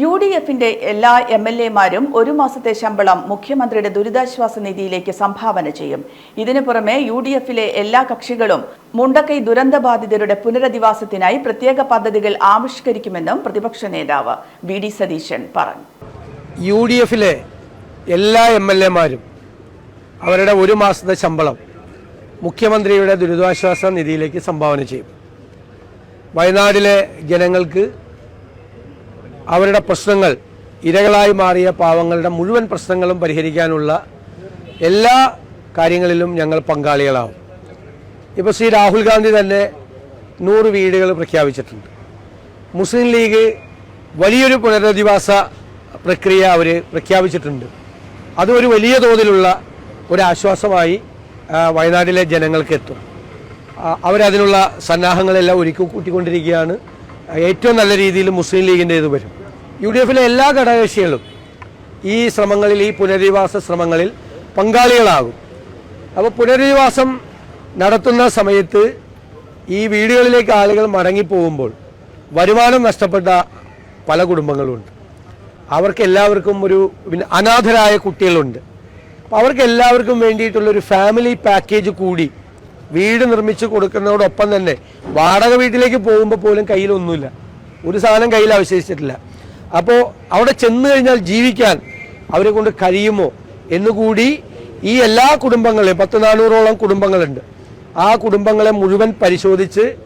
U D എഫിന്റെ എല്ലാ M L എമാരും ഒരു മാസത്തെ ശമ്പളം മുഖ്യമന്ത്രിയുടെ ദുരിതാശ്വാസ നിധിയിലേക്ക് സംഭാവന ചെയ്യും. ഇതിനു പുറമെ യു ഡി എഫിലെ എല്ലാ കക്ഷികളും മുണ്ടക്കൈ ദുരന്തബാധിതരുടെ പുനരധിവാസത്തിനായി പ്രത്യേക പദ്ധതികൾ ആവിഷ്കരിക്കുമെന്നും പ്രതിപക്ഷ നേതാവ് വി ഡി സതീശൻ പറഞ്ഞു. യു ഡി എഫിലെ എല്ലാ എം എൽ എമാരും അവരുടെ ഒരു മാസത്തെ ശമ്പളം മുഖ്യമന്ത്രിയുടെ ദുരിതാശ്വാസ നിധിയിലേക്ക് സംഭാവന ചെയ്യും. വയനാടിലെ ജനങ്ങൾക്ക് അവരുടെ പ്രശ്നങ്ങൾ ഇരകളായി മാറിയ പാവങ്ങളുടെ മുഴുവൻ പ്രശ്നങ്ങളും പരിഹരിക്കാനുള്ള എല്ലാ കാര്യങ്ങളിലും ഞങ്ങൾ പങ്കാളികളാവും. ഇപ്പോൾ ശ്രീ രാഹുൽ ഗാന്ധി തന്നെ നൂറ് വീടുകൾ പ്രഖ്യാപിച്ചിട്ടുണ്ട്. മുസ്ലിം ലീഗ് വലിയൊരു പുനരധിവാസ പ്രക്രിയ അവർ പ്രഖ്യാപിച്ചിട്ടുണ്ട്. അത് ഒരു വലിയ തോതിലുള്ള ഒരു ആശ്വാസമായി വയനാട്ടിലെ ജനങ്ങൾക്ക് എത്തും. അവരതിനുള്ള സന്നാഹങ്ങളെല്ലാം ഒരുക്കി കൂട്ടിക്കൊണ്ടിരിക്കുകയാണ്. ഏറ്റവും നല്ല രീതിയിൽ മുസ്ലിം ലീഗിന്റെ ഇത് വരും. യു ഡി എഫിലെ എല്ലാ ഘടകകക്ഷികളും ഈ ശ്രമങ്ങളിൽ ഈ പുനരധിവാസ ശ്രമങ്ങളിൽ പങ്കാളികളാകും. അപ്പോൾ പുനരധിവാസം നടത്തുന്ന സമയത്ത് ഈ വീടുകളിലേക്ക് ആളുകൾ മടങ്ങിപ്പോകുമ്പോൾ വരുമാനം നഷ്ടപ്പെട്ട പല കുടുംബങ്ങളുണ്ട്. അവർക്ക് എല്ലാവർക്കും ഒരു അനാഥരായ കുട്ടികളുണ്ട്. അപ്പോൾ അവർക്ക് എല്ലാവർക്കും വേണ്ടിയിട്ടുള്ളൊരു ഫാമിലി പാക്കേജ് കൂടി വീട് നിർമ്മിച്ച് കൊടുക്കുന്നതോടൊപ്പം തന്നെ വാടക വീട്ടിലേക്ക് പോകുമ്പോൾ പോലും കയ്യിലൊന്നുമില്ല. ഒരു സാധനം കയ്യിൽ അവശേഷിച്ചിട്ടില്ല. അപ്പോൾ അവിടെ ചെന്ന് കഴിഞ്ഞാൽ ജീവിക്കാൻ അവരെ കൊണ്ട് കഴിയുമോ? എന്നുകൂടി ഈ എല്ലാ കുടുംബങ്ങളെയും പത്ത് നാനൂറോളം കുടുംബങ്ങളുണ്ട്. ആ കുടുംബങ്ങളെ മുഴുവൻ പരിശോധിച്ച്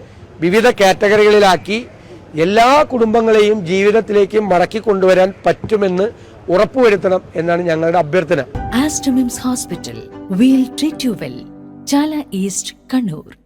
വിവിധ കാറ്റഗറികളിലാക്കി എല്ലാ കുടുംബങ്ങളെയും ജീവിതത്തിലേക്ക് മടക്കി കൊണ്ടുവരാൻ പറ്റുമെന്ന് ഉറപ്പുവരുത്തണം എന്നാണ് ഞങ്ങളുടെ അഭ്യർത്ഥന. Aster MIMS hospital. We treat you well Chala east Kannur.